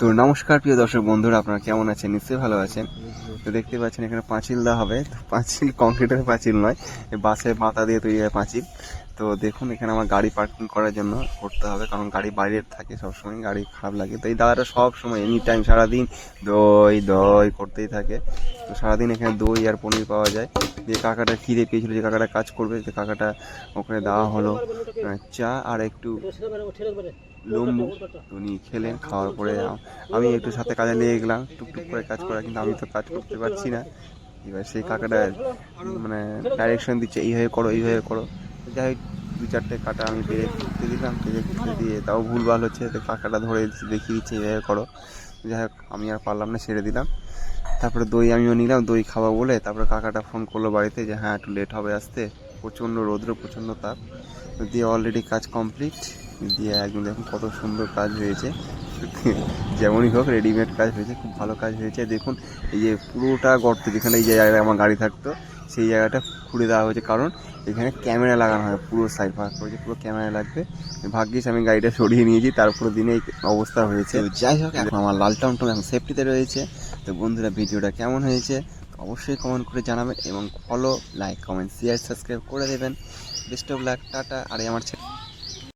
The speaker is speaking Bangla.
তো নমস্কার প্রিয় দর্শক বন্ধুরা, আপনারা কেমন আছেন? নিশ্চয়ই ভালো আছেন। তো দেখতে পাচ্ছেন এখানে পাঁচিল দেওয়া হবে। পাঁচিল কংক্রিটের পাঁচিল নয় বাসের পাতা দিয়ে তৈরি হয় পাঁচিল। তো দেখুন, এখানে আমার গাড়ি পার্কিং করার জন্য করতে হবে, কারণ গাড়ি বাইরে থাকে, সবসময় গাড়ি খারাপ লাগে। তো এই দাদাটা সব সময় এনি টাইম সারাদিন দই দই করতেই থাকে। তো সারাদিন এখানে দই আর পনির পাওয়া যায়। যে কাকাটা খিদে পেয়েছিল, যে কাকাটা কাজ করবে, যে কাকাটা ওখানে দেওয়া হলো চা আর একটু লম্বু উনি খেলেন, খাওয়ার পরে আমি একটু সাথে কাজে লেগে গেলাম, টুকটুক করে কাজ করা, কিন্তু আমি তো কাজ করতে পারছি না। এবার সেই কাকাটা মানে ডাইরেকশন দিচ্ছে, এইভাবে করো এইভাবে করো। যাই হোক দু চারটে কাটা আমি পেরে করতে দিলাম, পেরে করতে দিয়ে তাও ভুলভাল হচ্ছে কাকাটা ধরে দেখিয়ে দিচ্ছে এইভাবে করো। যাই হোক, আমি আর পারলাম না, ছেড়ে দিলাম। তারপরে দই আমিও নিলাম, দই খাওয়া বলে তারপরে কাকাটা ফোন করল বাড়িতে যে হ্যাঁ একটু লেট হবে আসতে, প্রচণ্ড রৌদ্র, প্রচণ্ড তাপ। দিয়ে অলরেডি কাজ কমপ্লিট দিয়ে একদম দেখুন কত সুন্দর কাজ হয়েছে। যেমনই হোক রেডিমেড কাজ হয়েছে, খুব ভালো কাজ হয়েছে। দেখুন, এই যে পুরোটা গর্ত যেখানে এই যে আমার গাড়ি থাকতো সেই জায়গাটা খুঁড়ে দেওয়া হয়েছে। কারণ এখানে ক্যামেরা লাগানো হয় পুরো সাইড ভাগ করেছে পুরো ক্যামেরা লাগবে। ভাগ্যিস আমি গাড়িটা সরিয়ে নিয়েছি তারপর দিনে অবস্থা হয়েছে। যাই হোক, এখন আমার লাল টমটম এখন সেফটিতে রয়েছে। তো বন্ধুরা, ভিডিওটা কেমন হয়েছে অবশ্যই কমেন্ট করে জানাবেন এবং follow like comment share subscribe করে দেবেন। বেস্ট অফ লাক টাটা, আর আমার